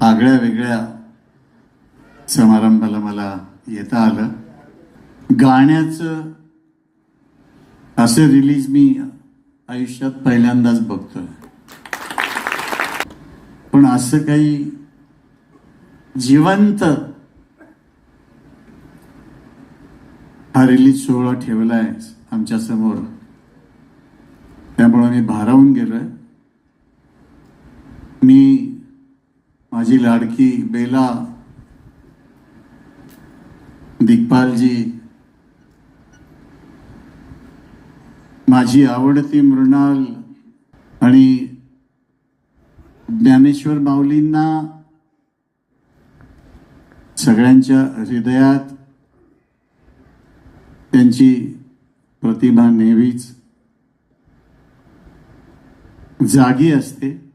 आगळ्या वेगळ्या समारंभाला मला येता आलं. गाण्याचं असं रिलीज मी आयुष्यात पहिल्यांदाच बघतोय. पण असं काही जिवंत हा रिलीज सोहळा ठेवलाय आमच्यासमोर. त्यामुळे मी भारावून गेलोय. मी माझी लाडकी बेला दिग्पालजी माझी आवडती मृणाल आणि ज्ञानेश्वर माऊलींना सगळ्यांच्या हृदयात त्यांची प्रतिभा नेहमीच जागी असते.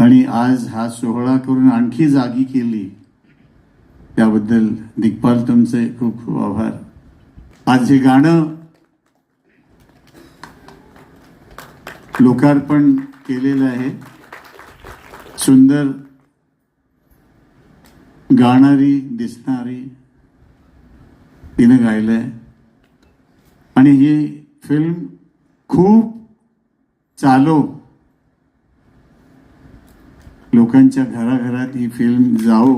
आणि आज हा सोहळा करून आणखी जागी केली त्याबद्दल दिग्पाल तुमचे खूप खूप आभार. आज हे गाणं लोकार्पण केलेलं आहे. सुंदर गाणारी दिसणारी तिनं गायलं आहे आणि ही फिल्म खूप चालो लोकांच्या घराघरात ही फिल्म जाओ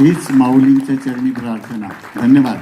हीच माऊलींच्या चरणी प्रार्थना. धन्यवाद.